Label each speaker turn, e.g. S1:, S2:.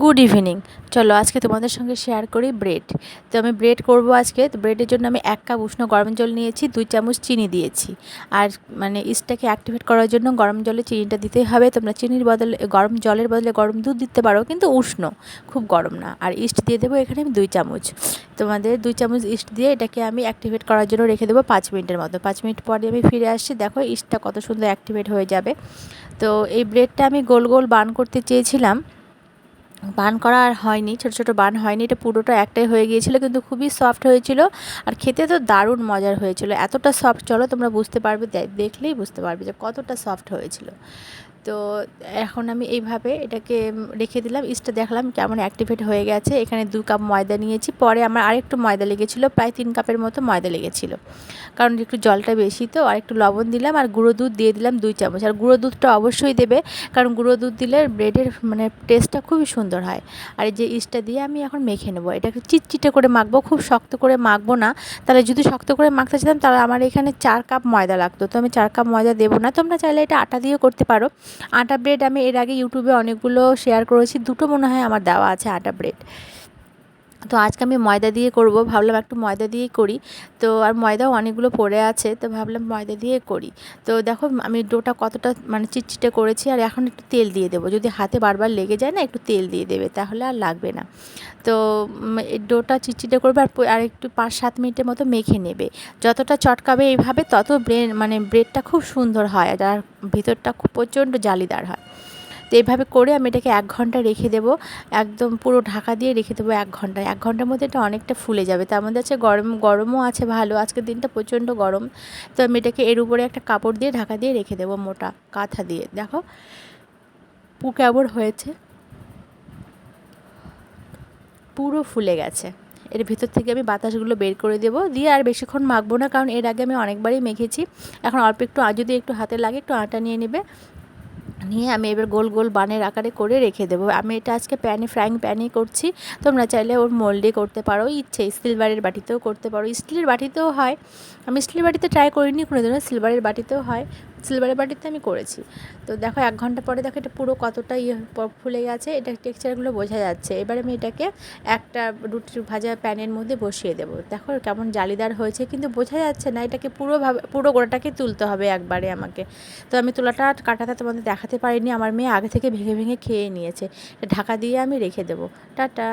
S1: Good evening চলো আজকে তোমাদের সঙ্গে শেয়ার করি ব্রেড তো আমি ব্রেড করব আজকে। তো ব্রেডের জন্য আমি এক কাপ উষ্ণ গরম জল নিয়েছি, দুই চামচ চিনি দিয়েছি। আর মানে ইস্টটাকে অ্যাক্টিভেট করার জন্য গরম জলে চিনিটা দিতেই হবে। তোমরা চিনির বদলে, গরম জলের বদলে গরম দুধ দিতে পারো, কিন্তু উষ্ণ, খুব গরম না। আর ইস্ট দিয়ে দেবো এখানে আমি দুই চামচ। তোমাদের দুই চামচ ইস্ট দিয়ে এটাকে আমি অ্যাক্টিভেট করার জন্য রেখে দেবো পাঁচ মিনিটের মতো। পাঁচ মিনিট পরে আমি ফিরে আসছি। দেখো ইস্টটা কত সুন্দর অ্যাক্টিভেট হয়ে যাবে। তো এই ব্রেডটা আমি গোল গোল বান করতে চেয়েছিলাম। বান করা আর হয়নি, ছোটো ছোটো বান হয়নি, এটা পুরোটা একটাই হয়ে গিয়েছিল, কিন্তু খুবই সফট হয়েছিল আর খেতে তো দারুণ মজার হয়েছিল। এতটা সফট চলো তোমরা বুঝতে পারবে দেখলেই বুঝতে পারবে যে কতটা সফট হয়েছিল। তো এখন আমি এইভাবে এটাকে রেখে দিলাম। ইস্টটা দেখলাম কেমন অ্যাক্টিভেট হয়ে গেছে। এখানে দু কাপ ময়দা নিয়েছি। পরে আমার আরেকটু ময়দা লেগেছিলো, প্রায় তিন কাপের মতো ময়দা লেগেছিল। কারণ একটু জলটা বেশি তো, আর একটু লবণ দিলাম আর গুঁড়ো দুধ দিয়ে দিলাম দুই চামচ। আর গুঁড়ো দুধটা অবশ্যই দেবে, কারণ গুঁড়ো দুধ দিলে ব্রেডের মানে টেস্টটা খুবই সুন্দর হয়। আর এই যে ইস্টটা দিয়ে আমি এখন মেখে নেব। এটাকে চিটচিটে করে মাখবো, খুব শক্ত করে মাখবো না। তাহলে যদি শক্ত করে মাখতে চাইতাম তাহলে আমার এখানে চার কাপ ময়দা লাগতো। তো আমি চার কাপ ময়দা দেবো না। তোমরা চাইলে এটা আটা দিয়ে করতে পারো। আটা ব্রেড আমি এর আগে ইউটিউবে অনেকগুলো শেয়ার করেছি। দুটো মনে হয় আমার দেওয়া আছে আটা ব্রেড তো আজকে আমি ময়দা দিয়ে করব। ভাবলাম একটু ময়দা দিয়েই করি। তো আর ময়দাও অনেকগুলো পড়ে আছে, তো ভাবলাম ময়দা দিয়ে করি। তো দেখো আমি ডোটা কতটা মানে চিটচিটে করেছি আর এখন একটু তেল দিয়ে দেবো। যদি হাতে বারবার লেগে যায় না, একটু তেল দিয়ে দেবে, তাহলে আর লাগবে না। তো ডোটা চিটচিটে করবে আর আর একটু পাঁচ সাত মিনিটের মতো মেখে নেবে। যতটা চটকাবে এইভাবে তত ব্রেড মানে ব্রেডটা খুব সুন্দর হয় আর ভিতরটা খুব প্রচণ্ড জালিদার হয়। তো এইভাবে করে আমি এটাকে এক ঘণ্টা রেখে দেবো। একদম পুরো ঢাকা দিয়ে রেখে দেবো এক ঘণ্টা এক ঘণ্টার মধ্যে এটা অনেকটা ফুলে যাবে। তার মধ্যে আছে গরম, গরমও আছে ভালো। আজকের দিনটা প্রচণ্ড গরম। তো আমি এটাকে এর উপরে একটা কাপড় দিয়ে ঢাকা দিয়ে রেখে দেবো মোটা কাঁথা দিয়ে। দেখো পু কেমন হয়েছে। পুরো ফুলে গেছে। এর ভিতর থেকে আমি বাতাসগুলো বের করে দেবো। দিয়ে আর বেশিক্ষণ মাখবো না, কারণ এর আগে আমি অনেকবারই মেখেছি। এখন অল্প একটু যদি একটু হাতে লাগে একটু আটা নিয়ে নেবে। নিয়ে আমি এবার গোল গোল বানের আকারে করে রেখে দেবো। আমি এটা আজকে প্যানে, ফ্রাইং প্যানেই করছি। তোমরা চাইলে ওর মোল্ডে করতে পারো। ইচ্ছে, সিলভারের বাটিতেও করতে পারো। স্টিলের বাটিতেও হয়। আমি স্টিলের বাটিতে ট্রাই করিনি কোনো ধরনের সিলভারের বাটিতেও হয়। সিলভারের বাটিতে আমি করেছি। তো দেখো এক ঘণ্টা পরে দেখো এটা পুরো কতটা ইয়ে ফুলে গেছে, এটা টেক্সচারগুলো বোঝা যাচ্ছে। এবার আমি এটাকে একটা রুটি ভাজা প্যানের মধ্যে বসিয়ে দেবো। দেখো কেমন জালিদার হয়েছে, কিন্তু বোঝা যাচ্ছে না, এটাকে পুরোভাবে পুরো গোড়াটাকে তুলতে হবে একবারে আমাকে। তো আমি তোলাটা কাটাটা তোমাদের দেখাতে পারিনি, আমার মেয়ে আগে থেকে ভেঙে ভেঙে খেয়ে নিয়েছে। ঢাকা দিয়ে আমি রেখে দেবো। টাটা!